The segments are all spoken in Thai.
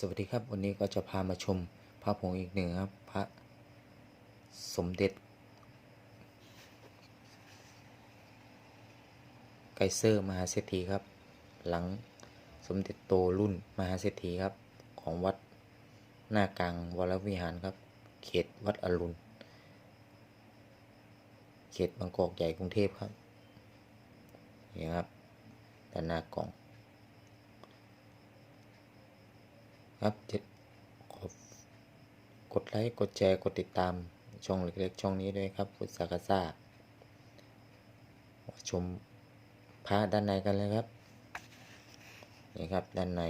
สวัสดีครับวันนี้ก็จะพามาชมพระผงอีกหนึ่งครับพระสมเด็จ ไกเซอร์มหาเศรษฐีครับ หลังสมเด็จโตรุ่นมหาเศรษฐีครับ ของวัดหน้ากลางวรวิหารครับ เขตวัดอรุณ เขตบางกอกใหญ่กรุงเทพครับนี่ครับด้านหน้ากล่อง ครับกดไลค์ กดแชร์ กดติดตาม ช่องเล็กๆช่องนี้ด้วยครับกุศากาซาชมพระด้านในกันเลยครับ นี่ครับด้านใน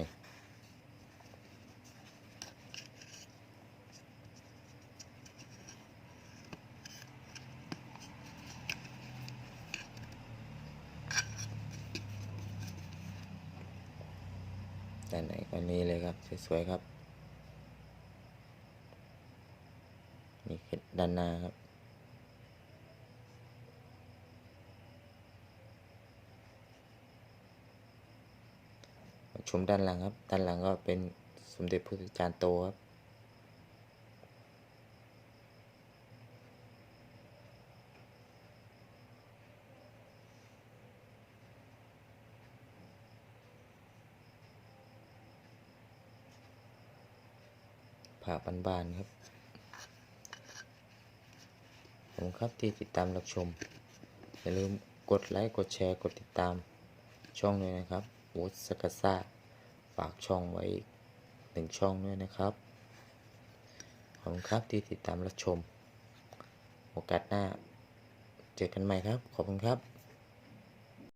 ด้านในก็นี้เลยครับ สวยๆครับ นี่คือด้านหน้าครับ ชมด้านหลังครับ ด้านหลังก็เป็นสมเด็จพระจารย์โตครับ ผ่าบานๆครับผมครับที่ติดตามรับชม อย่าลืมกดไลค์กดแชร์กดติดตามช่องเลยนะครับวูดสกัสซาฝากช่องไว้อีกหนึ่งช่องด้วยนะครับขอบคุณครับที่ติดตามรับชม โอกาสหน้า เจอกันใหม่ครับ ขอบคุณครับ